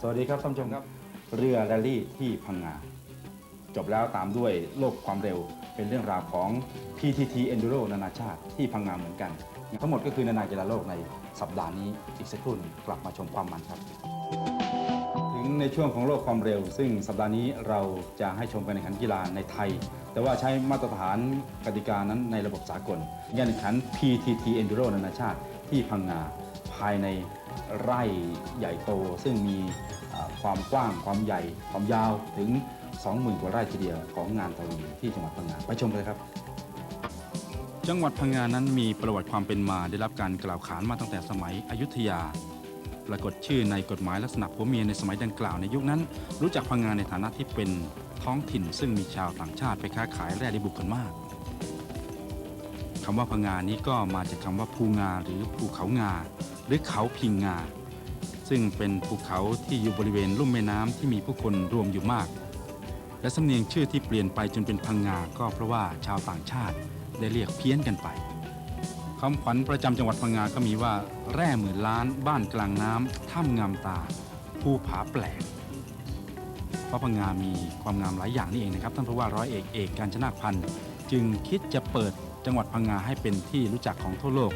สวัสดีครับท่านผู้ชมครับ เรือแรลลี่ที่พังงา จบแล้วตามด้วยโลกความเร็วเป็นเรื่องราวของ PTT Enduro นานาชาติที่พังงาเหมือนกัน ทั้งหมดก็คือนานากีฬาโลกในสัปดาห์นี้อีกสักครู่หนึ่งกลับมาชมความมันครับ ถึงในช่วงของโลกความเร็ว ซึ่งสัปดาห์นี้เราจะให้ชมการแข่งขันกีฬาในไทย แต่ว่าใช้มาตรฐานกติกานั้นในระบบสากลการแข่งขัน PTT Enduro นานาชาติที่พังงาภายใน ไร่ใหญ่โต ซึ่งมีความกว้างความใหญ่ ความยาวถึง 20,000 กว่าไร่ทีเดียวของงานตะวีที่จังหวัดพังงาไปชมกันเลยครับ จังหวัดพังงานั้นมีประวัติความเป็นมาได้รับการกล่าวขานมาตั้งแต่สมัยอยุธยา ปรากฏชื่อในกฎหมายลักษณะผัวเมียในสมัยดังกล่าวในยุคนั้น รู้จักพังงาในฐานะที่เป็นท้องถิ่น ซึ่งมีชาวต่างชาติไปค้าขายแร่ดิบบุกกันมาก คำว่าพังงานี้ก็มาจากคำว่าภูงาหรือภูเขางา หรือเขาพิงงา ซึ่งเป็นภูเขาที่อยู่บริเวณลุ่มแม่น้ำที่มีผู้คนรวมอยู่มาก และสำเนียงชื่อที่เปลี่ยนไปจนเป็นพังงา ก็เพราะว่าชาวต่างชาติได้เรียกเพี้ยนกันไปคำขวัญประจำจังหวัดพังงาก็มีว่า แร่หมื่นล้านบ้านกลางน้ำถ้ำงามตาภูผาแปลกเพราะพังงามีความงามหลายอย่างนี่เองนะครับท่านผู้ว่าร้อยเอกเอกการชนาพันธ์จึงคิดจะเปิด จังหวัดพังงาให้เป็นที่รู้จักของทั่วโลก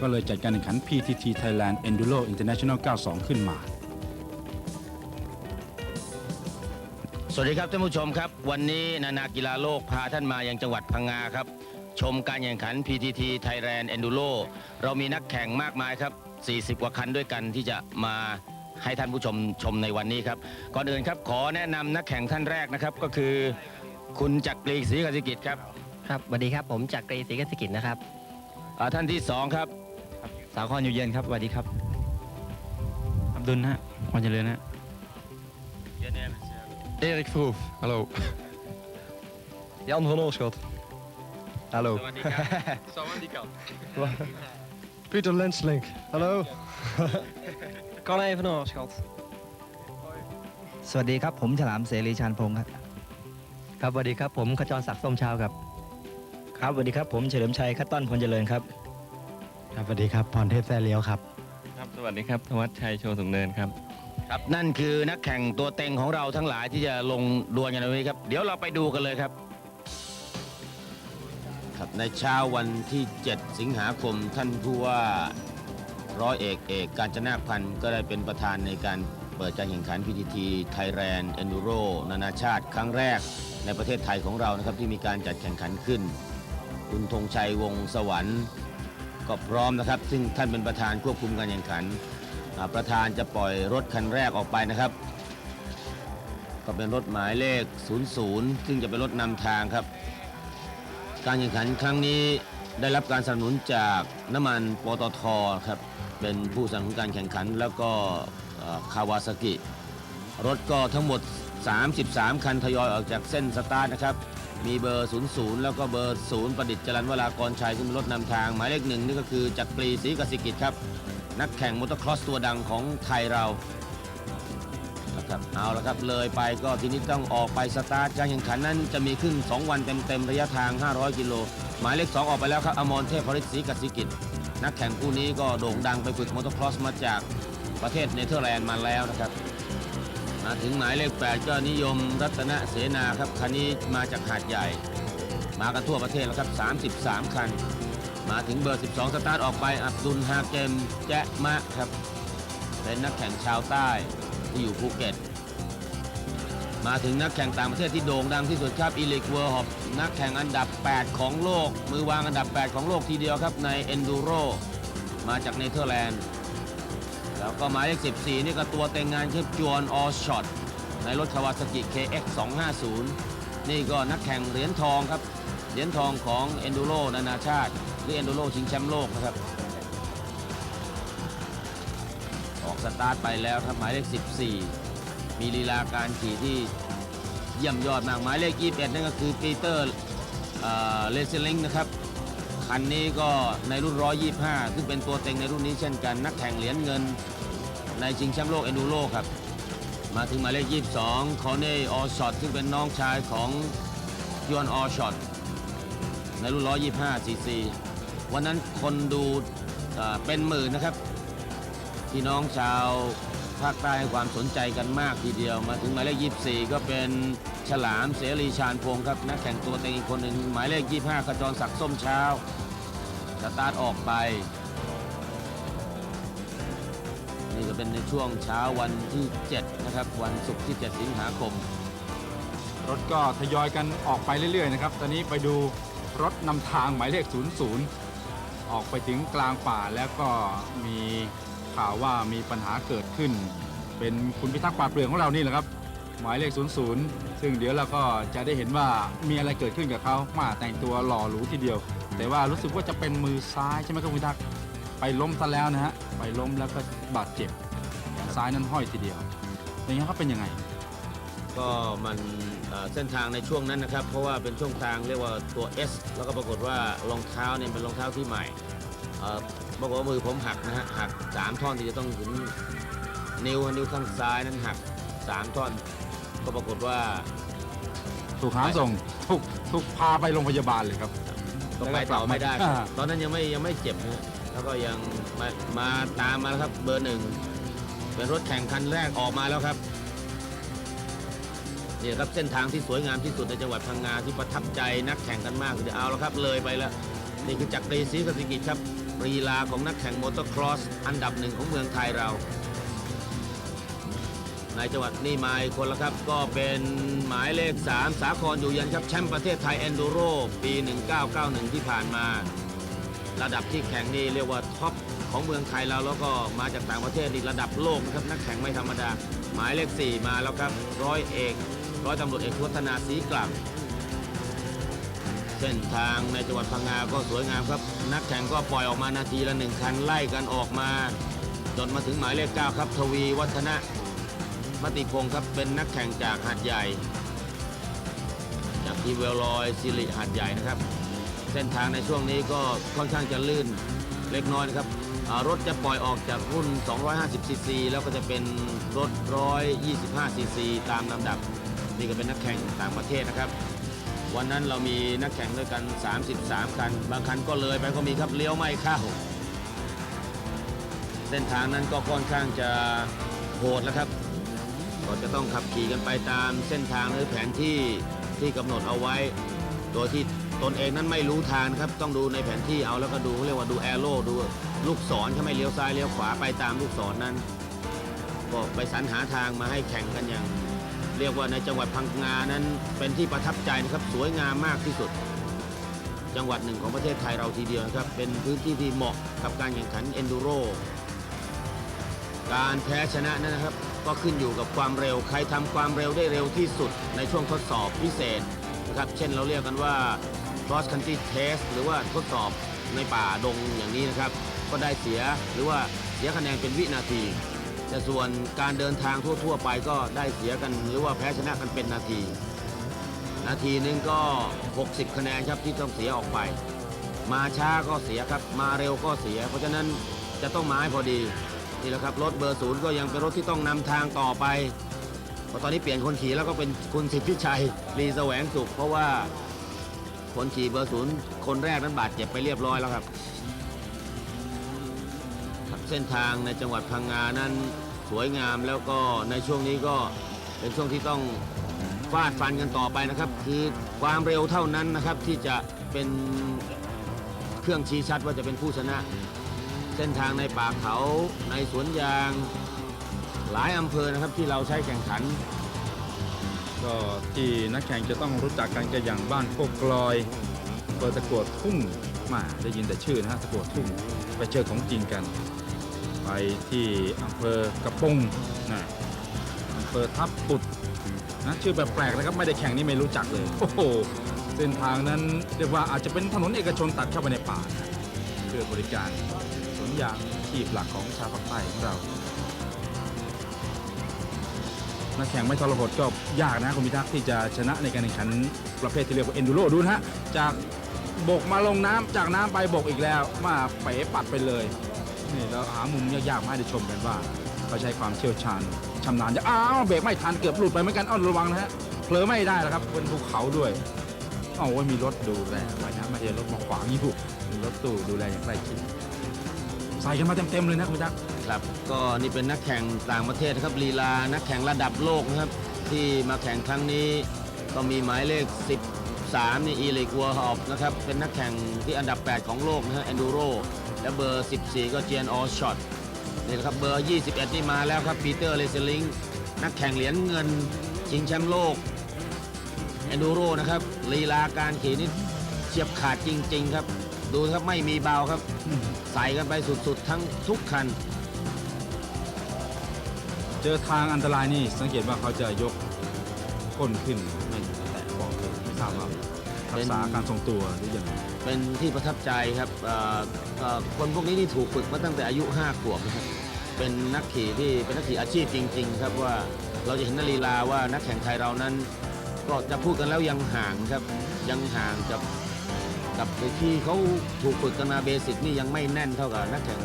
ก็เลยจัดการแข่งขัน PTT Thailand Enduro International 92 ขึ้นมา สวัสดีครับท่านผู้ชมครับ วันนี้นานากีฬาโลกพาท่านมายังจังหวัดพังงาครับ ชมการแข่งขัน PTT Thailand Enduro เรามีนักแข่งมากมายครับ 40 กว่าคันด้วยกันที่จะมาให้ท่านผู้ชมชมในวันนี้ครับ ก่อนอื่นครับขอแนะนำนักแข่งท่านแรกนะครับก็คือ คุณจักรีศรีกสิกิจครับ ครับสวัสดีครับผมจากกรีศรีกสิกิจนะครับ อ่าท่านที่สองครับ สาครอยู่เย็นครับสวัสดีครับอับดุลฮะวันเจริญฮะ Erik Verhoef, hallo. Jan van Oorschot. Hallo. Pieter Lenslink, hallo. ก็เลยพนอชครับสวัสดีครับผมฉลามเสรีชานพงศ์ครับ ครับสวัสดีครับผมขจรศักดิ์ส้มเช้าครับ ครับสวัสดีครับผมเฉลิมชัยคัตต้อนพลเจริญครับ ครับสวัสดีครับพรเทพแซ่เลี้ยวครับ ครับสวัสดีครับธวัชชัยโชว์สูงเนินครับ ครับนั่นคือนักแข่งตัวเต็งของเราทั้งหลายที่จะลงดวลกันในวันนี้ครับ เดี๋ยวเราไปดูกันเลยครับ ครับในเช้าวันที่ 7 สิงหาคมท่านผู้ว่าร้อยเอกเอกการจนาพันธ์ก็ได้เป็นประธานในการเปิดการแข่งขัน PTT Thailand Enduro นานาชาติครั้งแรกในประเทศไทยของเรานะครับที่มีการจัดแข่งขันขึ้น คุณธงชัยวงศ์สวรรค์ ก็พร้อมนะครับ ซึ่งท่านเป็นประธานควบคุมการแข่งขัน ประธานจะปล่อยรถคันแรกออกไปนะครับ ก็เป็นรถหมายเลข 00 ซึ่งจะเป็นรถนำทางครับ การแข่งขันครั้งนี้ได้รับการสนับสนุนจากน้ำมันปตทครับเป็นผู้สนับสนุนการแข่งขันแล้วก็คาวาซากิรถก็ทั้งหมด 33 คันทยอยออกจากเส้นสตาร์ทนะครับ มีเบอร์ 00 แล้วก็เบอร์ 0 ประดิษฐ์จรันวรากรชัยซึ่งเป็นรถนำทาง หมายเลขหนึ่งนี่ก็คือจักรีศรีกสิกิจครับ นักแข่งมอเตอร์ครอสตัวดังของไทยเรานะครับเอาละครับเลยไปก็ทีนี้ต้องออกไปสตาร์ทการแข่งขันนั้นจะมีขึ้น 2 วันเต็มๆระยะทาง 500 กิโล หมายเลข 2 ออกไปแล้วครับอมรเทพพริศรีกสิกิจ นักแข่งคู่นี้ก็โด่งดังไปฝึกมอเตอร์ครอสมาจากประเทศเนเธอร์แลนด์มาแล้วนะครับ มาถึงหมายเลข8ก็นิยมรัตนเสนาครับคันนี้มาจากหาดใหญ่ มากันทั่วประเทศแล้วครับ 33 คัน มาถึงเบอร์ 12 สตาร์ทออกไป อับดุลฮาเกมแจ๊มะครับ เป็นนักแข่งชาวใต้ที่อยู่ภูเก็ต มาถึงนักแข่งต่างประเทศที่โด่งดังที่สุดครับอีลิกเวอร์ฮอปนักแข่งอันดับ 8 ของโลก มือวางอันดับ 8 ของโลกทีเดียวครับในเอนดูโรมาจากเนเธอร์แลนด์ แล้วก็หมายเลข14 นี่ก็ตัวเต็งงานชื่อจวนออช็อตในรถคาวาซากิ KX 250นี่ก็นักแข่งเหรียญทองครับ เหรียญทองของเอนดูโรนานาชาติ หรือเอนดูโรชิงแชมป์โลกนะครับ ออกสตาร์ทไปแล้วครับหมายเลข 14 มีลีลาการขี่ที่เยี่ยมยอดมากหมายเลข 21 นั่นก็คือปีเตอร์เลเซลิงนะครับคันนี้ก็ในรุ่น 125 ซึ่งเป็นตัวเต็งในรุ่นนี้เช่นกัน นักแข่งเหรียญเงิน ในชิงแชมป์โลกเอนดูโรครับ มาถึงหมายเลข 22 คอเน่ออชอตซึ่งเป็นน้องชายของยอนออชอตในรุ่น 125 ซีซี วันนั้นคนดูเอ่อเป็นหมื่นนะครับ พี่น้องชาวภาคใต้ให้ความสนใจกันมากทีเดียว มาถึงหมายเลข 24 ก็เป็นฉลามเสรีชาญพงศ์ครับนักแข่งตัวเต็งอีกคนหนึ่งหมายเลข 25ขจรศักดิ์ส้มเช้าสตาร์ทออกไป นี่ก็เป็นในช่วงเช้าวันที่ 7 นะครับ วันศุกร์ที่ 7 สิงหาคม รถก็ทยอยกันออกไปเรื่อยๆนะครับ ตอนนี้ไปดูรถนำทางหมายเลข 00 ออกไปถึงกลางป่าแล้วก็มีข่าวว่ามีปัญหาเกิดขึ้น เป็นคุณพิทักษ์ป่าเปลืองของเรานี่แหละครับ หมายเลข 00 ซึ่งเดี๋ยวเราก็จะได้เห็นว่ามีอะไรเกิดขึ้นกับเขามาแต่งตัวหล่อหรูทีเดียว แต่ว่ารู้สึกว่าจะเป็นมือซ้ายใช่ไหมครับคุณพิทักษ์ ไปล้มซะแล้วนะฮะไปล้มแล้วก็บาดเจ็บแขนซ้ายนั้นห้อยทีเดียวอย่างนี้เขาเป็นยังไง ก็มันเอ่อเส้นทางในช่วงนั้นนะครับ เพราะว่าเป็นช่วงทางเรียกว่าตัว S แล้วก็ปรากฏว่ารองเท้าเนี่ยเป็นรองเท้าที่ใหม่เอ่อปรากฏว่ามือผมหักนะฮะหักสามท่อนที่จะต้องถึงนิ้วนิ้วข้างซ้ายนั้นหักสามท่อน ก็ปรากฏว่า ถูกหามส่งถูกถูกพาไปโรงพยาบาลเลยครับ ก็ไปต่อไม่ได้อ่าตอนนั้นยังไม่ยังไม่เจ็บนะฮะ แล้วก็ยังมามาตามมาแล้วครับเบอร์หนึ่งเป็นรถแข่งคันแรกออกมาแล้วครับนี่ครับเส้นทางที่สวยงามที่สุดในจังหวัดพังงาที่ประทับใจนักแข่งกันมากเดี๋ยวเอาแล้วครับเลยไปแล้วนี่คือจักรีศรีกสิกิจครับรีลาของนักแข่งมอเตอร์ครอสอันดับหนึ่งของเมืองไทยเราในจังหวัดนี่มาอีกคนละครับ ก็เป็นหมายเลข 3 สาครอยู่ยันครับแชมป์ประเทศไทยแอนดูโรปี 1991 ที่ผ่านมา ระดับที่แข่งนี่เรียกว่าท็อปของเมืองไทยเราแล้วก็มาจากต่างประเทศนี่ระดับโลกนะครับนักแข่งไม่ธรรมดา หมายเลข4มาแล้วครับร้อยเอกร้อยตำรวจเอกวัฒนาศรีกลับเส้นทางในจังหวัดพังงาก็สวยงามครับ นักแข่งก็ปล่อยออกมานาทีละหนึ่งคันไล่กันออกมา จนมาถึงหมายเลข9ครับทวีวัฒนะมติพงศ์ครับเป็นนักแข่งจากหาดใหญ่ จากทีเวลลอยซิริหาดใหญ่นะครับ เส้นทางในช่วงนี้ก็ค่อนข้างจะลื่นเล็กน้อยนะครับรถจะปล่อยออกจากรุ่น 250 ซีซี แล้วก็จะเป็นรถ 125 ซีซี ตามลำดับ นี่ก็เป็นนักแข่งต่างประเทศนะครับ วันนั้นเรามีนักแข่งด้วยกัน 33 คัน บางคันก็เลยไปก็มีครับเลี้ยวไม่เข้า เส้นทางนั้นก็ค่อนข้างจะโหดแล้วครับก็จะต้องขับขี่กันไปตามเส้นทางหรือแผนที่ที่กำหนดเอาไว้ โดยที่ ตนเองนั้นไม่รู้ทางครับ ต้องดูในแผนที่เอาแล้วก็ดูเขาเรียกว่าดูแอโร่ดูลูกศรใช่ไหมเลี้ยวซ้ายเลี้ยวขวาไปตามลูกศรนั้น ก็ไปสรรหาทางมาให้แข่งกันอย่าง เรียกว่าในจังหวัดพังงานั้นเป็นที่ประทับใจนะครับสวยงามมากที่สุด จังหวัดหนึ่งของประเทศไทยเราทีเดียวนะครับเป็นพื้นที่ที่เหมาะกับการแข่งขันเอนดูโรการแพ้ชนะนั้นนะครับ ก็ขึ้นอยู่กับความเร็วใครทำความเร็วได้เร็วที่สุดในช่วงทดสอบพิเศษนะครับ เช่นเราเรียกกันว่า cross country test หรือว่าทดสอบในป่าดงอย่างนี้นะครับ ก็ได้เสียหรือว่าเสียคะแนนเป็นวินาที แต่ส่วนการเดินทางทั่ว ๆ ไปก็ได้เสียกันหรือว่าแพ้ชนะกันเป็นนาที นาทีนึงก็ 60 คะแนนครับที่ต้องเสียออกไป มาช้าก็เสียครับ มาเร็วก็เสีย เพราะฉะนั้นจะต้องมาให้พอดีนี่แหละครับรถเบอร์ศูนย์ก็ยังเป็นรถที่ต้องนำทางต่อไปเพราะตอนนี้เปลี่ยนคนขี่แล้วก็เป็นคุณสิทธิชัยรีแสวงสุข เพราะว่า คนขี่เบอร์ศูนย์คนแรกนั้นบาดเจ็บไปเรียบร้อยแล้วครับครับ เส้นทางในจังหวัดพังงานั้นสวยงามแล้วก็ในช่วงนี้ก็เป็นช่วงที่ต้องฟาดฟันกันต่อไปนะครับ คือความเร็วเท่านั้นนะครับที่จะเป็นเครื่องชี้ชัดว่าจะเป็นผู้ชนะ เส้นทางในป่าเขาในสวนยาง หลายอำเภอนะครับที่เราใช้แข่งขัน ก็ที่นักแข่งจะต้องรู้จักกันก็อย่างบ้านโคกกลอยเปิดตะกวดทุ่งมาได้ยินแต่ชื่อนะฮะตะกวดทุ่งไปเจอของจริงกัน ไปที่อำเภอกระปงนะอำเภอทับปุดนะชื่อแบบแปลกนะครับไม่ได้แข่งนี่ไม่รู้จักเลยโอ้โหเส้นทางนั้นเรียกว่าอาจจะเป็นถนนเอกชนตัดเข้าไปในป่านะเพื่อบริการสวนยางอาชีพหลักของชาวภาคใต้ของเรา นักแข่งไม่ทรหดก็ยากนะคุณพิทักษ์ที่จะชนะในการแข่งขันประเภทที่เรียกว่าเอนดูโรดูนะฮะจากบกมาลงน้ำจากน้ำไปบกอีกแล้ว มาเป๋ปัดไปเลยนี่เราหามุมยากๆมาให้ได้ชมกันว่าเขาใช้ความเชี่ยวชาญชำนาญจะอ้าวเบรกไม่ทันเกือบหลุดไปเหมือนกันอ้าวระวังนะฮะเผลอไม่ได้แล้วครับเป็นภูเขาด้วยอ้าวมีรถดูแลไว้นะไม่ใช่รถมาขวางอยู่มีรถตู้ดูแลอย่างใกล้ชิดใส่กันมาเต็มๆเลยนะคุณจักร ครับ ก็นี่เป็นนักแข่งต่างประเทศนะครับลีลา นักแข่งระดับโลกนะครับ ที่มาแข่งครั้งนี้ ก็มีหมายเลข 13 นี่อีลิกัวฮอบนะครับ เป็นนักแข่งที่อันดับ 8 ของโลกนะฮะ e อนดูโรและเบอร์ 14 ก็เจียนออช็อตนี่นะครับเบอร์ 21 นี่มาแล้วครับปีเตอร์เลเซลิงนักแข่งเหรียญเงินชิงแชมป์โลก e อนดูโรนะครับลีลาการขี่นี่เฉียบขาดจริง ๆ ครับ ดูครับไม่มีเบาครับ ใส่กันไปสุด ๆ ทั้งทุกคัน เจอทางอันตรายนี่สังเกตว่าเขาจะยกก้นขึ้นไม่แตะบอกเลยไม่ทราบว่ารักษาการทรงตัวหรือยังไงเป็นที่ประทับใจครับเอ่อเอ่อคนพวกนี้นี่ถูกฝึกมาตั้งแต่อายุ5ขวบนะครับเป็นนักขี่ที่เป็นนักขี่อาชีพจริง ๆ ครับว่าเราจะเห็นนลีลาว่านักแข่งไทยเรานั้น ก็จะพูดกันแล้วยังห่างครับยังห่างกับกับที่เขาถูกฝึกกันมาเบสิกนี่ยังไม่แน่นเท่ากับนักแข่ง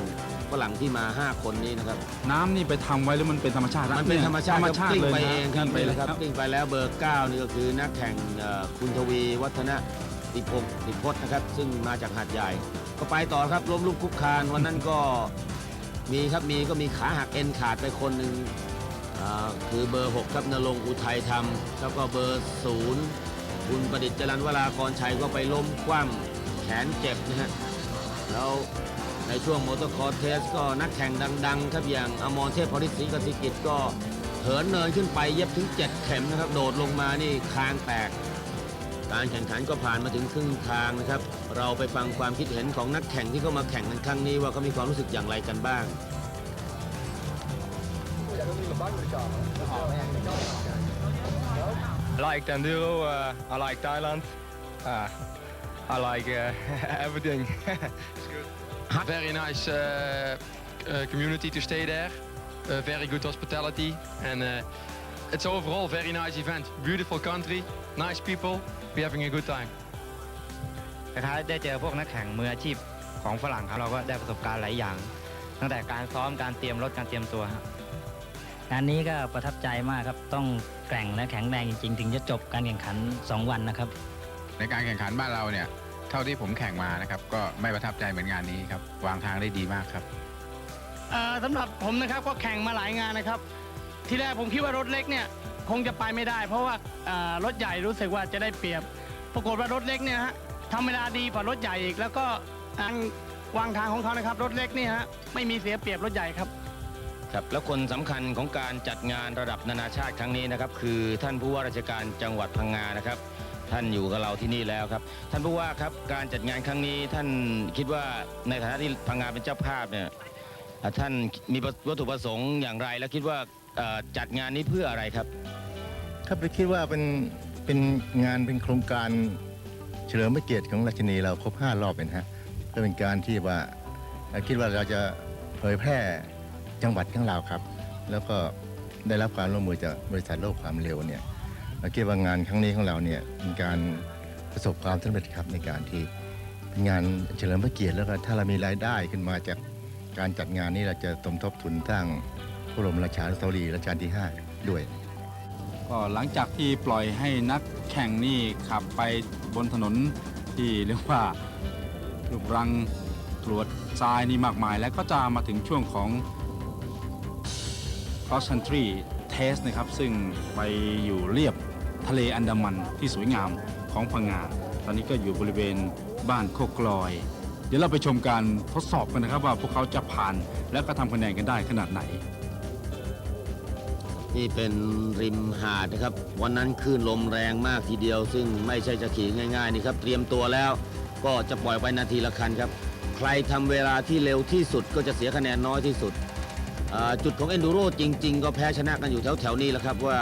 ฝรั่งที่มา 5 คนนี้นะครับ น้ำนี่ไปทำไว้หรือมันเป็นธรรมชาติะมันเป็นธรรมชาติธรรมครับชาติกลิ้งเลยไปนะเองครับกลิ้งไปนี่เลแหยละคครัรับบกลิ้งไปแล้วเบอร์9นี่ก็คือนักแข่งเอ่อคุณทวีวัฒนะติพงศ์ติพจน์นะครับ ซึ่งมาจากหาดใหญ่ ก็ไปต่อครับล้มลุกคลุกคลานวันนั้นก็มีครับมีก็มีขาหักเอ็นขาดไปคนหนึ่งอ่าคือเบอร์ 6 ครับนรงค์อุทัยธรรม แล้วก็เบอร์ศูนย์คุณประดิษฐ์จรันวรากรชัยก็ไปล้มคว่ำแขนเจ็บนะฮะ แล้วใน ช่วงมอเตอร์คอร์เทสก็นักแข่งดังๆครับอย่างอมรเทพพริศรีกสิกิจก็เหินเนินขึ้นไปเย็บถึง 7 เข็มนะครับ โดดลงมานี่คางแตก การแข่งขันก็ผ่านมาถึงครึ่งทางนะครับ เราไปฟังความคิดเห็นของนักแข่งที่เข้ามาแข่งกันครั้งนี้ว่าเขามีความรู้สึกอย่างไรกันบ้าง like enduro. Uh, I like Thailand. Uh, I like uh, everything. it's. Very nice uh, uh, community to stay there. Uh, very good hospitality, and uh, it's overall very nice event. Beautiful country, nice people. We're having a good time. คล้ายๆได้เจอพวกนักแข่งมืออาชีพของฝรั่งครับเราก็ได้ประสบการณ์หลายอย่าง ตั้งแต่การซ้อมการเตรียมรถการเตรียมตัวครับงานนี้ก็ประทับใจมากครับต้องแกร่งและแข็งแรงจริงๆ ถึงจะจบการแข่งขัน 2 วันนะครับ ในการแข่งขันบ้านเราเนี่ย เท่าที่ผมแข่งมานะครับ ก็ไม่ประทับใจเหมือนงานนี้ครับ วางทางได้ดีมากครับ เอ่อสำหรับผมนะครับก็แข่งมาหลายงานนะครับ ที่แรกผมคิดว่ารถเล็กเนี่ยคงจะไปไม่ได้ เพราะว่าเอ่อรถใหญ่รู้สึกว่าจะได้เปรียบ ปรากฏว่ารถเล็กเนี่ยฮะทำเวลาดีกว่ารถใหญ่อีก แล้วก็การวางทางของเขานะครับ รถเล็กเนี่ยฮะไม่มีเสียเปรียบรถใหญ่ครับ ครับแล้วคนสำคัญของการจัดงานระดับนานาชาติครั้งนี้นะครับ คือท่านผู้ว่าราชการจังหวัดพังงานะครับ ท่านอยู่กับเราที่นี่แล้วครับ ท่านผู้ว่าครับการจัดงานครั้งนี้ท่านคิดว่าในฐานะที่พังงาเป็นเจ้าภาพเนี่ยท่านมีวัตถุประสงค์อย่างไร และคิดว่าจัดงานนี้เพื่ออะไรครับครับไปคิดว่าเป็นเป็นงานเป็นโครงการเฉลิมพระเกียรติของราชินีเราครบ5รอบเป็นฮะก็เป็นการที่ว่าคิดว่าเราจะเผยแพร่จังหวัดของเราครับ แล้วก็ได้รับการร่วมมือจากบริษัทโลกความเร็วเนี่ย ราคิดว่างานครั้งนี้ของเราเนี่ยเป็นการประสบความสำเร็จครับในการที่เป็นงานเฉลิมพระเกียรติแล้วก็ถ้าเรามีรายได้ขึ้นมาจากการจัดงานนี้เราจะสมทบทุนสร้างพระบรมราชานุสาวรีย์รัชกาลที่ 5 ด้วย ก็หลังจากที่ปล่อยให้นักแข่งนี่ขับไปบนถนนที่เรียกว่าลูกรังตรวจทรายนี่มากมาย แล้วก็จะมาถึงช่วงของ cross country test นะครับ ซึ่งไปอยู่เรียบทะเลอันดามันที่สวยงามของพังงาตอนนี้ก็อยู่บริเวณบ้านโคกลอย เดี๋ยวเราไปชมการทดสอบกันนะครับว่าพวกเขาจะผ่านแล้วก็ทำคะแนนกันได้ขนาดไหน นี่เป็นริมหาดนะครับ วันนั้นคลื่นลมแรงมากทีเดียว ซึ่งไม่ใช่จะขี่ง่าย ๆ นี่ครับ เตรียมตัวแล้วก็จะปล่อยไปนาทีละคันครับ ใครทำเวลาที่เร็วที่สุดก็จะเสียคะแนนน้อยที่สุด อ่าจุดของเอนดูโรจริง ๆ ก็แพ้ชนะกันอยู่แถวๆนี้แหละครับว่า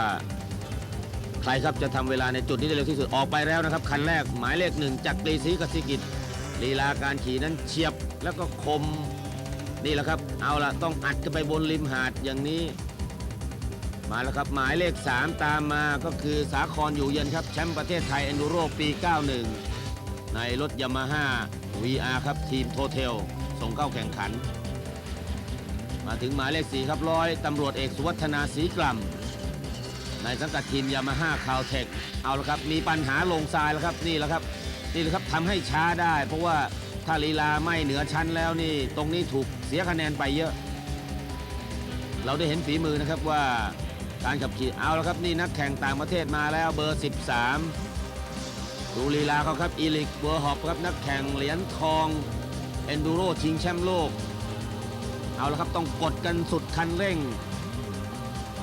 ใครครับจะทำเวลาในจุดนี้ได้เร็วที่สุดออกไปแล้วนะครับ คันแรกหมายเลขหนึ่งจากกรีศรีกสิกิจลีลาการขี่นั้นเฉียบแล้วก็คมนี่แหละครับ เอาละต้องอัดกันไปบนริมหาดอย่างนี้ มาแล้วครับหมายเลข 3 ตามมาก็คือสาครอยู่เย็นครับ แชมป์ประเทศไทย e อนดูโรปี 91 ในรถยามาฮ่า VR ครับทีมโทเทล ส่งเข้าแข่งขัน มาถึงหมายเลข4ครับร้อยตำรวจเอกสุวัฒนาศรีกล่ำในสังกัดทีมยามาฮ่าคาวเทคเอาละครับ มีปัญหาลงทรายแล้วครับนี่แหละครับนี่แหละครับทำให้ช้าได้ เพราะว่าถ้าลีลาไม่เหนือชั้นแล้วนี่ ตรงนี้ถูกเสียคะแนนไปเยอะ เราได้เห็นฝีมือนะครับว่าการขับขี่เอาแล้วครับนี่นักแข่งต่างประเทศมาแล้วเบอร์ 13 ดูลีลาเขาครับอีลิกเบอร์ฮอปครับนักแข่งเหรียญทองเอนดูโรชิงแชมป์โลก เอาละครับต้องกดกันสุดคันเร่ง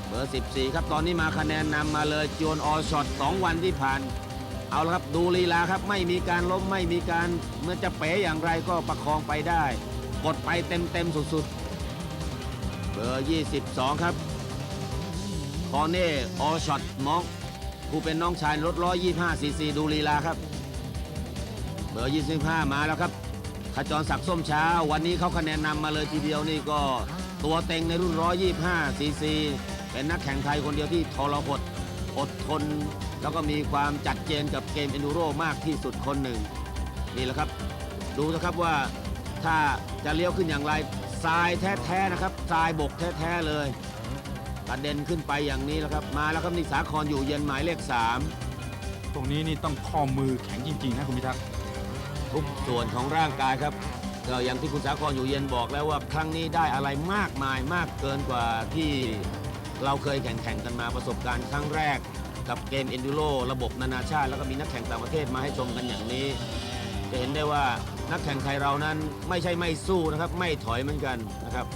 เบอร์ 14 ครับตอนนี้มาคะแนนนำมาเลยจวนออช็อต2วันที่ผ่าน เอาละครับดูลีลาครับไม่มีการล้มไม่มีการเมื่อจะเป๋อย่างไรก็ประคองไปได้ กดไปเต็มเต็มๆสุดๆ เบอร์ 22 ครับคอเน่ออช็อตมองผู้เป็นน้องชายรถ125ซีซีดูลีลาครับ เบอร์ 25 มาแล้วครับ ขจรศักดิ์ส้มเช้า วันนี้เขาคะแนนนำมาเลยทีเดียวนี่ก็ตัวเต็งในรุ่น 125 ซีซี เป็นนักแข่งไทยคนเดียวที่ทรหดอดทน แล้วก็มีความจัดเจนกับเกมเอนดูโรมากที่สุดคนหนึ่ง นี่แหละครับ ดูนะครับว่าถ้าจะเลี้ยวขึ้นอย่างไรทรายแท้ๆนะครับทรายบกแท้ๆเลยกระเด็นขึ้นไปอย่างนี้แล้วครับ มาแล้วครับนี่สาครอยู่เย็นหมายเลข3ตรงนี้นี่ต้องข้อมือแข็งจริงๆนะคุณพิทักษ์ ทุกส่วนของร่างกายครับก็อย่างที่คุณสาครอยู่เย็นบอกแล้วว่าครั้งนี้ได้อะไรมากมายมากเกินกว่าที่เราเคยแข่งแข่งกันมาประสบการณ์ครั้งแรก กับเกม Enduro ระบบนานาชาติ แล้วก็มีนักแข่งต่างประเทศมาให้ชมกันอย่างนี้ จะเห็นได้ว่านักแข่งไทยเรานั้นไม่ใช่ไม่สู้นะครับ ไม่ถอยเหมือนกันนะครับ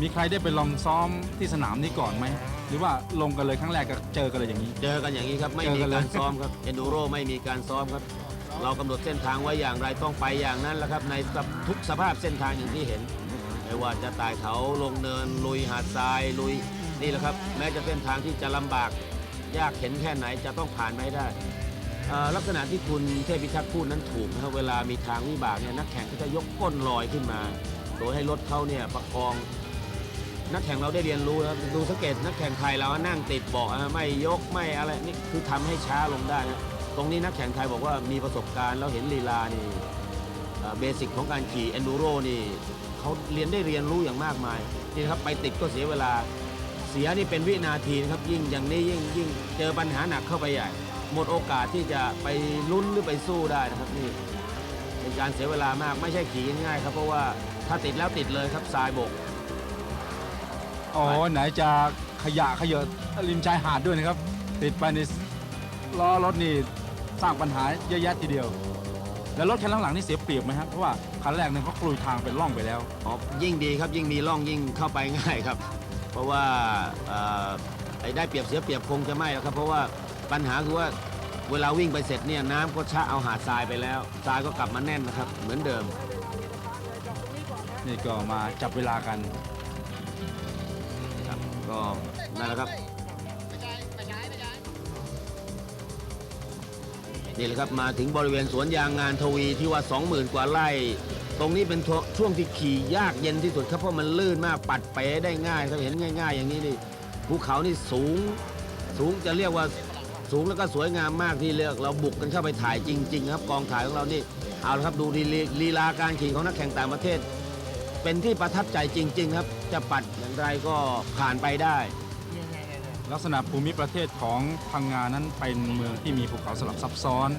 มีใครได้ไปลองซ้อมที่สนามนี้ก่อนไหม หรือว่าลงกันเลยครั้งแรกก็เจอกันเลยอย่างนี้ เจอกันอย่างนี้ครับไม่เจอมีกันเลยการซ้อมครับเอนดูโรไม่มีการซ้อมครับ เรากำหนดเส้นทางไว้อย่างไรต้องไปอย่างนั้นแหละครับในทุกสภาพเส้นทางอย่างที่เห็น ไม่ว่าจะไต่เขาลงเนินลุยหาดทรายลุยนี่แหละครับ แม้จะเส้นทางที่จะลำบาก ยากเข็นแค่ไหนจะต้องผ่านไปให้ได้เอ่อลักษณะที่คุณเทพิทักษ์พูดนั้นถูกนะครับเวลามีทางวิบากเนี่ยนักแข่งก็จะยกก้นลอยขึ้นมา โดยให้รถเขาเนี่ยประคอง นักแข่งเราได้เรียนรู้นะครับดูสังเกตนักแข่งไทยเรานั่งติดเบาะอะไม่ยกไม่อะไรนี่คือทำให้ช้าลงได้นะ รงนี้นักแข่งไทยบอกว่ามีประสบการณ์แล้วเห็นลีลานี่เบสิกของการขี่ enduro นี่เขาเรียนได้เรียนรู้อย่างมากมาย นี่ครับไปติดก็เสียเวลาเสียนี่เป็นวินาทีนะครับยิ่งอย่างนี้ยิ่งยิ่งเจอปัญหาหนักเข้าไปใหญ่ หมดโอกาสที่จะไปลุ้นหรือไปสู้ได้นะครับนี่เป็นการเสียเวลามากไม่ใช่ขี่ง่ายครับ เพราะว่าถ้าติดแล้วติดเลยครับทรายบกอ๋อไหนจะขยะขยะริมชายหาดด้วยนะครับ ติดไปในล้อรถนี่ สร้างปัญหาเยอะแยะทีเดียว แล้วรถคันหลังๆนี่เสียเปรียบไหมครับเพราะว่าคันแรกเนี่ยเขากลุยทางเป็นร่องไปแล้ว อ๋อยิ่งดีครับยิ่งมีร่องยิ่งเข้าไปง่ายครับ เพราะว่าเอ่อไอ้ได้เปรียบเสียเปรียบคงจะไม่แล้วครับ เพราะว่าปัญหาคือว่าเวลาวิ่งไปเสร็จเนี่ยน้ำก็ชะเอาหาดทรายไปแล้วทรายก็กลับมาแน่นนะครับ เหมือนเดิม นี่ก็มาจับเวลากันครับก็นั่นแหละครับ นี่แหละครับมาถึงบริเวณสวนยางงานทวีที่ว่า 20,000 กว่าไร่ ตรงนี้เป็นช่วงที่ขี่ยากเย็นที่สุดครับเพราะมันลื่นมากปัดเป๋ได้ง่ายครับเห็นง่าย ๆ อย่างนี้นี่ภูเขานี่สูง สูงจะเรียกว่าสูงแล้วก็สวยงามมากที่เลือกเราบุกกันเข้าไปถ่ายจริง ๆ ครับกองถ่ายของเรานี่เอาละครับดูลีลีลีลาการขี่ของนักแข่งต่างประเทศ เป็นที่ประทับใจจริง ๆ ครับ จะปัดอย่างไรก็ผ่านไปได้ ลักษณะภูมิประเทศของพังงานั้นเป็นเมืองที่มีภูเขาสลับซับซ้อน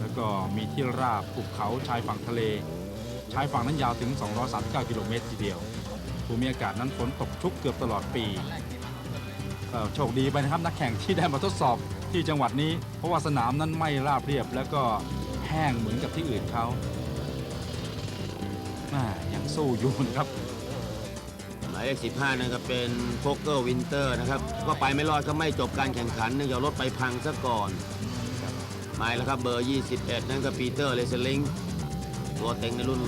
แล้วก็มีที่ราบภูเขาชายฝั่งทะเล ชายฝั่งนั้นยาวถึง 239 กิโลเมตรทีเดียว ภูมิอากาศนั้นฝนตกชุกเกือบตลอดปีโชคดีไปนะครับนักแข่งที่ได้มาทดสอบที่จังหวัดนี้ เพราะว่าสนามนั้นไม่ราบเรียบ แล้วก็แห้งเหมือนกับที่อื่นเขาอ่ายังสู้อยู่นะครับ หมายเลข15นั่นก็เป็นโฟกเกอร์วินเตอร์นะครับ ก็ไปไม่รอดก็ไม่จบการแข่งขันเนื่องจากรถไปพังซะก่อนหมายแล้วครับเบอร์ 21 นั่นก็ปีเตอร์เลสลิงตัวเต็งในรุ่น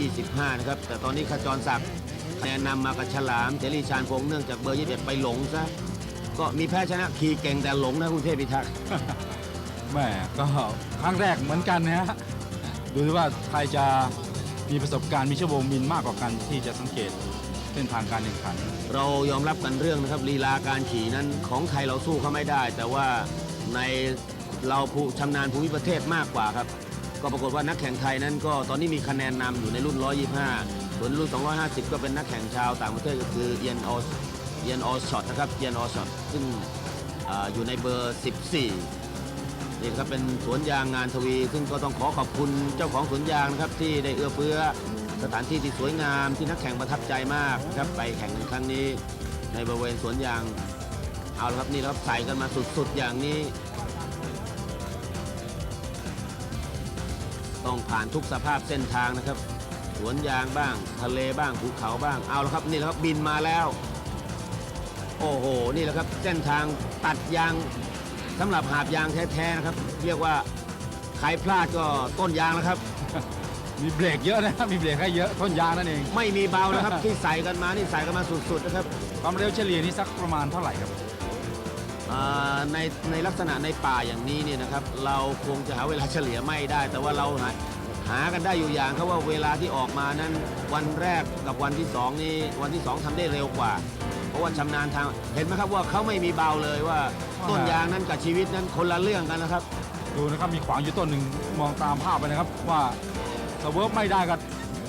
125 นะครับ แต่ตอนนี้ขจรศักดิ์คะแนนนำมากับฉลามเจรี่ชานพงเนื่องจากเบอร์ 21 ไปหลงซะก็มีแพ้ชนะขี่เก่งแต่หลงนะคุณเทพพิทักษ์แม่ก็ครั้งแรกเหมือนกันนะฮะดูสิว่าใครจะมีประสบการณ์มีชั่วโมงบินมากกว่ากันที่จะสังเกต เส้นทางการแข่งขัน เรายอมรับกันเรื่องนะครับลีลาการขี่นั้นของไทยเราสู้เขาไม่ได้ แต่ว่าในเราผู้ชำนาญภูมิประเทศมากกว่าครับ ก็ปรากฏว่านักแข่งไทยนั้นก็ตอนนี้มีคะแนนนำอยู่ในรุ่น 125 ส่วนรุ่น 250 ก็เป็นนักแข่งชาวต่างประเทศก็คือเอียนออสเอียนออสช็อตนะครับเอียนออสช็อตซึ่งอาอยู่ในเบอร์ 14 นี่ครับเป็นสวนยางงานทวี ซึ่งก็ต้องขอขอบคุณเจ้าของสวนยางนะครับที่ได้เอื้อเฟื้อ สถานที่ที่สวยงามที่นักแข่งประทับใจมากครับไปแข่งในครั้งนี้ ในบริเวณสวนยาง เอาละครับนี่ครับใส่กันมาสุดๆอย่างนี้ ต้องผ่านทุกสภาพเส้นทางนะครับ สวนยางบ้าง ทะเลบ้างภูเขาบ้างเอาละครับนี่แหละครับบินมาแล้ว โอ้โหนี่แหละครับเส้นทางตัดยางสำหรับหาบยางแท้ๆนะครับ เรียกว่าใครพลาดก็ต้นยางนะครับ มีเบรกเยอะนะครับมีเบรกให้เยอะต้นยางนั่นเอง ไม่มีเบานะครับ ที่ใส่กันมานี่ใส่กันมาสุดๆนะครับความเร็วเฉลี่ยนี่สักประมาณเท่าไหร่ครับ อ่าในในลักษณะในป่าอย่างนี้เนี่ยนะครับ เราคงจะหาเวลาเฉลี่ยไม่ได้ แต่ว่าเราหาหากันได้อยู่อย่างครับว่าเวลาที่ออกมานั้นวันแรกกับวันที่สองนี่วันที่สองทำได้เร็วกว่า เพราะว่าชำนาญทางเห็นไหมครับว่าเขาไม่มีเบาเลยว่าต้นยางนั้นกับชีวิตนั้นคนละเรื่องกันนะครับ ดูนะครับมีขวางอยู่ต้นหนึ่งมองตามภาพไปนะครับ ว่า สเวิร์ฟไม่ได้ก็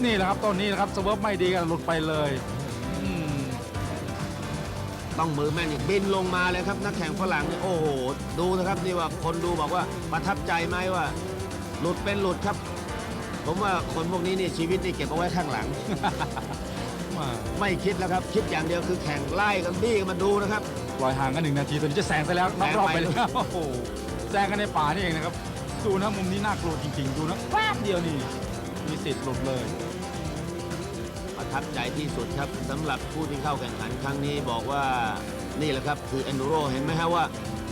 นี่แหละครับต้นนี้นะครับสเวิร์ฟไม่ดีก็หลุดไปเลยอืมต้องมือแม่นอีกบินลงมาเลยครับ นักแข่งฝรั่งเนี่ยโอ้โห ดูนะครับนี่ว่าคนดูบอกว่าประทับใจไหมว่า หลุดเป็นหลุดครับ ผมว่าคนพวกนี้นี่ชีวิตนี่เก็บเอาไว้ข้างหลัง มาไม่คิดแล้วครับ คิดอย่างเดียวคือแข่งไล่กันบี้กันมาดูนะครับ ปล่อยห่างกันหนึ่งนาทีตอนนี้จะแซงซะแล้วนับรอบไปแล้ว โอ้โหแซงกันในป่านี่เองนะครับ ดูนะมุมนี้น่ากลัวจริงๆ ดูนะแป๊บเดียวนี่มี สิทธิ์หลุดเลยประทับใจที่สุดครับสำหรับผู้ที่เข้าแข่งขันครั้งนี้บอกว่านี่แหละครับคือ enduro เห็นไหมฮะว่า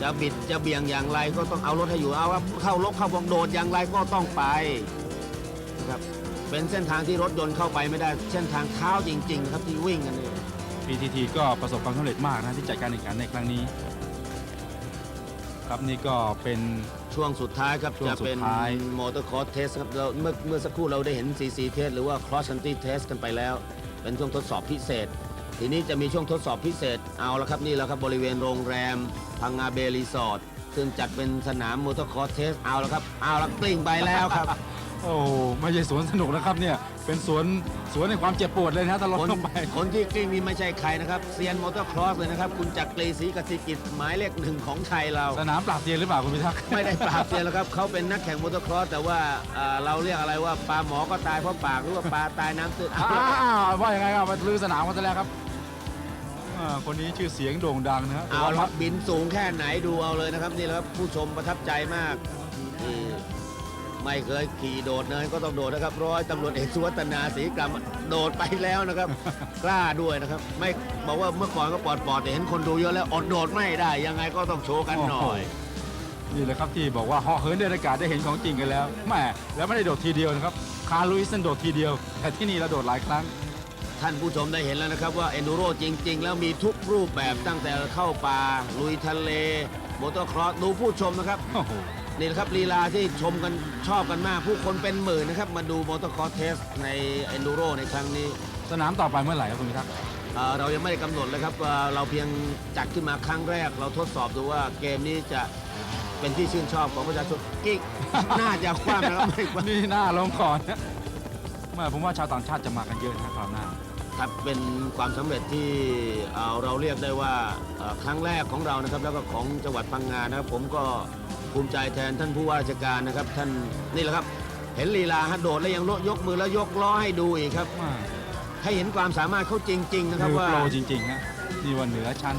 จะบิดจะเบี่ยงอย่างไรก็ต้องเอารถให้อยู่เอาว่าเข้าลบเข้าวงโดดอย่างไรก็ต้องไปนะครับเป็นเส้นทางที่รถยนต์เข้าไปไม่ได้ เส้นทางเท้าจริง ๆ ครับที่วิ่งกันเนี่ย PTT ก็ประสบความสำเร็จมากนะที่จัดการแข่งขันในครั้งนี้ ครับนี่ก็เป็น ช่วงสุดท้ายครับช่วงจะเป็นสุดท้าย มอเตอร์คอร์สเทสครับเราเมื่อเมื่อสักครู่เราได้เห็น CC เทสหรือว่า Cross Country Test กันไปแล้ว เป็นช่วงทดสอบพิเศษ ทีนี้จะมีช่วงทดสอบพิเศษเอาละครับนี่แล้วครับบริเวณโรงแรมพังงาเบรีสอร์ทซึ่งจัดเป็นสนามมอเตอร์คอร์สเทสเอาละครับเอาละกลิ้งไปแล้วครับ โอ้โหไม่ใช่สวนสนุกนะครับเนี่ย เป็นสวนสวนในความเจ็บปวดเลยนะถ้าเราคนลงไป คนที่กลิ้งนี่ไม่ใช่ใครนะครับเซียนมอเตอร์ครอสเลยนะครับ คุณจักรีศรีกสิกิจหมายเลขหนึ่งของไทยเรา สนามปราบเซียนหรือเปล่าคุณพิทักษ์ ไม่ได้ปราบเซียนแล้วครับ เขาเป็นนักแข่งมอเตอร์ครอสแต่ว่าอ่าเราเรียกอะไรว่าปลาหมอก็ตายเพราะปากหรือว่าปลาตายน้ำตื้นอ้าวว่ายังไงครับมาลือสนามกันซะแล้วครับอ่าคนนี้ชื่อเสียงโด่งดังนะฮะเอาละครับบินสูงแค่ไหนดูเอาเลยนะครับนี่แหละครับผู้ชมประทับใจมากนี่ ไม่เคยขี่โดดเนินก็ต้องโดดนะครับ ร้อยตำรวจเอกสุวัฒนาศรีกรรมโดดไปแล้วนะครับ กล้าด้วยนะครับ ไม่บอกว่าเมื่อก่อนก็ปอดปอดๆแต่เห็นคนดูเยอะแล้วอดโดดไม่ได้ ยังไงก็ต้องโชว์กันหน่อย นี่แหละครับที่บอกว่าเหาะเหินเดินอากาศได้เห็นของจริงกันแล้วแหม่แล้วไม่ได้โดดทีเดียวนะครับคาร์ลุยส์นั่นโดดทีเดียว แต่ที่นี่เราโดดหลายครั้ง ท่านผู้ชมได้เห็นแล้วนะครับว่าเอนดูโรจริง ๆ แล้วมีทุกรูปแบบตั้งแต่เข้าป่าลุยทะเลมอเตอร์ครอสดูผู้ชมนะครับ โอ้โห นี่นะครับลีลาที่ชมกันชอบกันมาก ผู้คนเป็นหมื่นนะครับ มาดูมอเตอร์คอร์สเทสในเอนดูโรในครั้งนี้สนามต่อไปเมื่อไหร่ครับคุณพิทักษ์เอ่อเรายังไม่ได้กำหนดเลยครับว่าเราเพียงจัดขึ้นมาครั้งแรก เราทดสอบดูว่าเกมนี้จะเป็นที่ชื่นชอบของประชาชนอีก น่าจะคว้านะครับไม่คว้านี่หน้าลงก่อนนะแม่ผมว่าชาวต่างชาติจะมากันเยอะนะคราวหน้า ครับเป็นความสำเร็จที่เอ่อเราเรียกได้ว่าเอ่อครั้งแรกของเรานะครับ แล้วก็ของจังหวัดพังงานะครับ ผมก็ ภูมิใจแทนท่านผู้ว่าราชการนะครับ ท่านนี่แหละครับ เห็นลีลาฮะโดดแล้วยังยกมือแล้วยกล้อให้ดูอีกครับมาให้เห็นความสามารถเขาจริง ๆ นะครับมือว่า โปรจริงๆนะนี่ว่าเหนือชั้น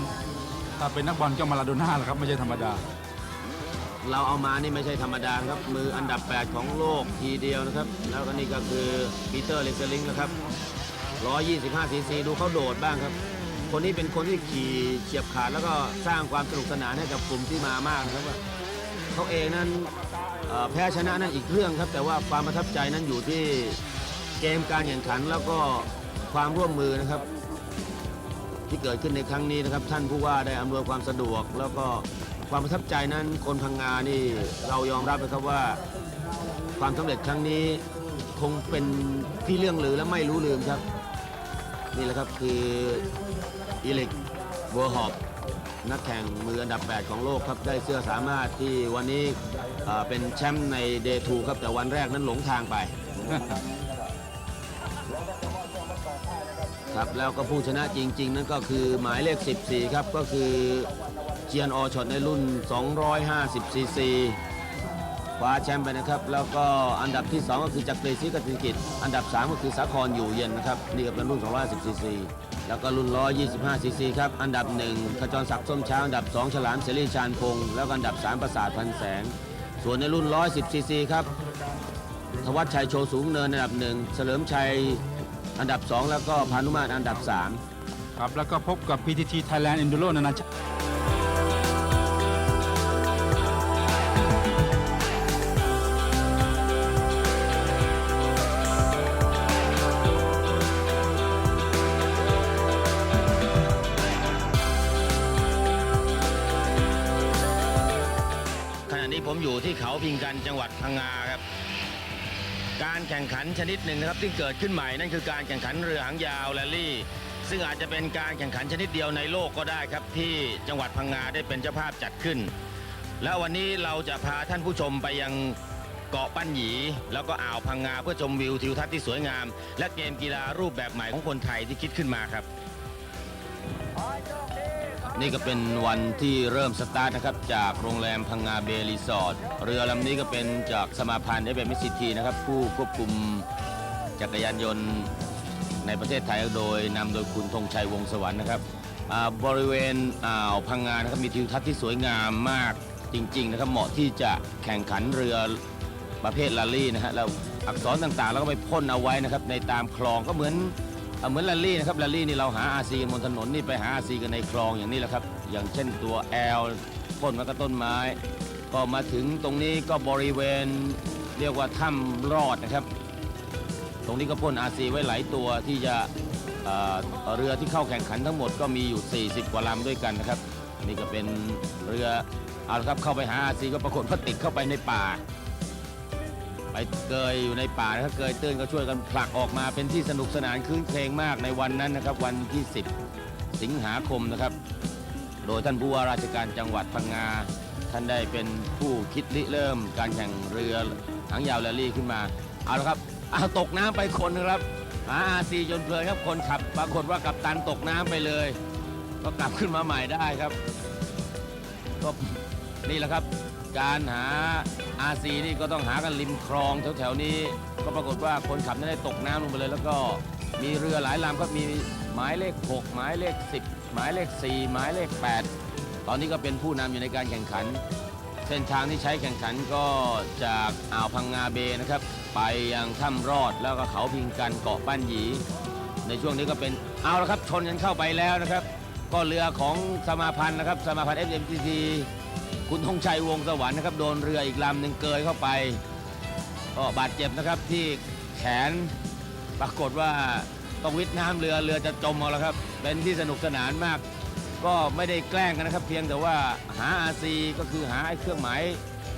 ถ้าเป็นนักบอลก็มาลาโดน่าแหละครับ ไม่ใช่ธรรมดา เราเอามานี่ไม่ใช่ธรรมดาครับ มืออันดับ 8 ของโลกทีเดียวนะครับ แล้วก็นี่ก็คือปีเตอร์เลเซลิงนะครับ 125 ซีซีดูเขาโดดบ้างครับ คนนี้เป็นคนที่ขี่เฉียบขาดแล้วก็สร้างความสนุกสนานให้กับกลุ่มที่มามากนะครับว่า เขาเองนั้นเอ่อแพ้ชนะนั่นอีกเรื่องครับ แต่ว่าความประทับใจนั้นอยู่ที่เกมการแข่งขันแล้วก็ความร่วมมือนะครับ ที่เกิดขึ้นในครั้งนี้นะครับ ท่านผู้ว่าได้อำนวยความสะดวก แล้วก็ความประทับใจนั้นคนพังงานี่เรายอมรับนะครับว่า ความสำเร็จครั้งนี้คงเป็นที่เรื่องลือและไม่รู้ลืมครับ นี่แหละครับคืออีเล็กบัวหอบ นักแข่งมืออันดับ 8 ของโลกครับได้เสื้อสามารถที่วันนี้เอ่อเป็นแชมป์ในเดย์ทูครับแต่วันแรกนั้นหลงทางไป ครับแล้วก็ผู้ชนะจริง ๆ นั่นก็คือหมายเลข 14 ครับ ก็คือเจียนออช็อตในรุ่น 250 ซีซี คว้าแชมป์ไปนะครับ แล้วก็อันดับที่ 2 ก็คือจักรีศรีกสิกิจ อันดับ 3 ก็คือสาครอยู่เย็นนะครับ นี่ก็เป็นรุ่น 210ซีซี แล้วก็รุ่น 125ซีซีครับ อันดับ 1 ขจรศักดิ์ส้มเช้า อันดับ 2 ฉลามเสรีชาญพงศ์แล้วก็อันดับ 3 ประสาทพันแสง ส่วนในรุ่น 110ซีซีครับ ธวัชชัยโชว์สูงเนินอันดับหนึ่งเฉลิมชัยอันดับ 2 แล้วก็พานุมาตรอันดับ 3 ครับแล้วก็พบกับ PTT Thailand Enduro นานาชาติ พิงกันจังหวัดพังงาครับ การแข่งขันชนิดหนึ่งนะครับที่เกิดขึ้นใหม่นั่นคือการแข่งขันเรือหางยาวแรลลี่ ซึ่งอาจจะเป็นการแข่งขันชนิดเดียวในโลกก็ได้ครับ ที่จังหวัดพังงาได้เป็นเจ้าภาพจัดขึ้น แล้ววันนี้เราจะพาท่านผู้ชมไปยังเกาะปั้นหยี แล้วก็อ่าวพังงาเพื่อชมวิวทิวทัศน์ที่สวยงาม และเกมกีฬารูปแบบใหม่ของคนไทยที่คิดขึ้นมาครับ นี่ก็เป็นวันที่เริ่มสตาร์ทนะครับ จากโรงแรมพังงาเบรีสอร์ทเรือลำนี้ก็เป็นจากสมาพันธ์เอเอ็มซิทีนะครับ ผู้ควบคุมจักรยานยนต์ในประเทศไทยโดยนำโดยคุณธงชัยวงสวรรค์นะครับบริเวณอ่าวพังงานะครับมีทิวทัศน์ที่สวยงามมากจริง ๆ นะครับ เหมาะที่จะแข่งขันเรือประเภทลาลี่นะฮะแล้วอักษรต่างๆ แล้วก็ไปพ่นเอาไว้นะครับ ในตามคลองก็เหมือน อะเหมือนแรลลี่นะครับแรลลี่นี่เราหาอาซีกันบนถนนนี่ไปหาอาซีกันในคลองอย่างนี้แหละครับ อย่างเช่นตัวแอลพ่นมาก็ต้นไม้ ก็มาถึงตรงนี้ก็บริเวณเรียกว่าถ้ำรอดนะครับ ตรงนี้ก็พ่นอาซีไว้หลายตัวที่จะเอ่อเรือที่เข้าแข่งขันทั้งหมดก็มีอยู่ 40 กว่าลำด้วยกันนะครับ นี่ก็เป็นเรือเอาละครับเข้าไปหาอาซีก็ปรากฏว่าติดเข้าไปในป่า ไปเกยอยู่ในป่านะครับเกยตื้นก็ช่วยกันผลักออกมาเป็นที่สนุกสนานคืนเครงมากในวันนั้นนะครับวันที่ 10 สิงหาคมนะครับ โดยท่านผู้ว่าราชการจังหวัดพังงา ท่านได้เป็นผู้คิดริเริ่ม การแข่งเรือหางยาวแรลลี่ขึ้นมา เอาละครับเอาตกน้ำไปคนนึงครับหาอาซีจนเพลินครับคนขับปรากฏว่ากับตันตกน้ำไปเลย ก็กลับขึ้นมาใหม่ได้ครับก็นี่แหละครับ การหาอาซีนี่ก็ต้องหากันริมคลองแถวๆนี้ ก็ปรากฏว่าคนขับนั้นได้ตกน้ำลงไปเลย แล้วก็มีเรือหลายลำครับมีหมายเลข 6 หมายเลข 10 หมายเลข 4 หมายเลข 8 ตอนนี้ก็เป็นผู้นำอยู่ในการแข่งขัน เส้นทางที่ใช้แข่งขันก็จากอ่าวพังงาเบนะครับ ไปยังถ้ำรอดแล้วก็เขาพิงกันเกาะป้านหยี ในช่วงนี้ก็เป็นเอาละครับชนกันเข้าไปแล้วนะครับ ก็เรือของสมาพันธ์นะครับสมาพันธ์ FMCC คุณธงชัยวงสวรรค์นะครับโดนเรืออีกลำหนึ่งเกยเข้าไปก็บาดเจ็บนะครับที่แขนปรากฏว่าต้องวิทน้ำเรือเรือจะจมเอาแล้วครับ เป็นที่สนุกสนานมาก ก็ไม่ได้แกล้งกันนะครับ เพียงแต่ว่าหาอาซีก็คือหาไอ้เครื่องหมาย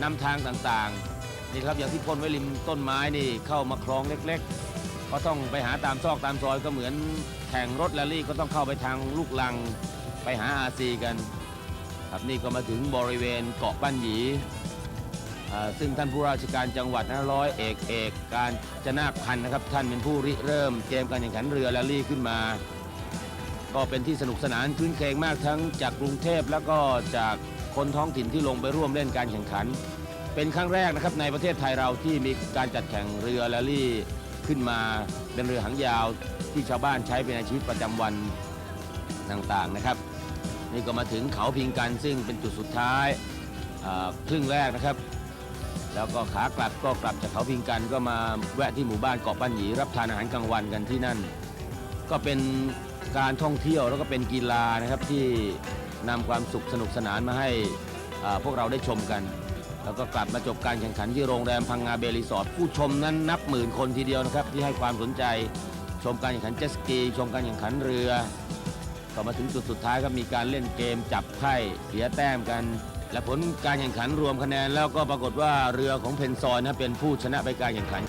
นำทางต่างๆนี่ครับอย่างที่พ่นไว้ริมต้นไม้นี่เข้ามาคลองเล็กๆ ก็ต้องไปหาตามซอกตามซอยก็เหมือนแข่งรถแรลลี่ก็ต้องเข้าไปทางลูกลังไปหาอาซีกัน ครับนี่ก็มาถึงบริเวณเกาะปั้นหยีซึ่งท่านผู้ราชการจังหวัดนะร้อยเอกเอกการจนาพันธ์นะครับ ท่านเป็นผู้ริเริ่มเกมการแข่งขันเรือแรลลี่ขึ้นมา ก็เป็นที่สนุกสนานคืนเคงมากทั้งจากกรุงเทพแล้วก็จากคนท้องถิ่นที่ลงไปร่วมเล่นการแข่งขัน เป็นครั้งแรกนะครับในประเทศไทยเราที่มีการจัดแข่งเรือแรลลี่ขึ้นมาเป็นเรือหางยาวที่ชาวบ้านใช้เป็นในชีวิตประจำวันต่างๆนะครับ นี่ก็มาถึงเขาพิงกันซึ่งเป็นจุดสุดท้ายครึ่งแรกนะครับ แล้วก็ขากลับก็กลับจากเขาพิงกันก็มาแวะที่หมู่บ้านเกาะปันหยีรับทานอาหารกลางวันกันที่นั่น ก็เป็นการท่องเที่ยวแล้วก็เป็นกีฬานะครับที่นำความสุขสนุกสนานมาให้พวกเราได้ชมกัน แล้วก็กลับมาจบการแข่งขันที่โรงแรมพังงาเบรีสอร์ทผู้ชมนั้นนับหมื่นคนทีเดียวนะครับที่ให้ความสนใจชมการแข่งขันเจ็ตสกี ชมการแข่งขันเรือ ก็มาถึงจุดสุดท้ายก็มีการเล่นเกมจับไพ่เสียแต้มกัน และผลการแข่งขันรวมคะแนนแล้วก็ปรากฏว่าเรือของเพนซอยนะเป็นผู้ชนะไปการแข่งขัน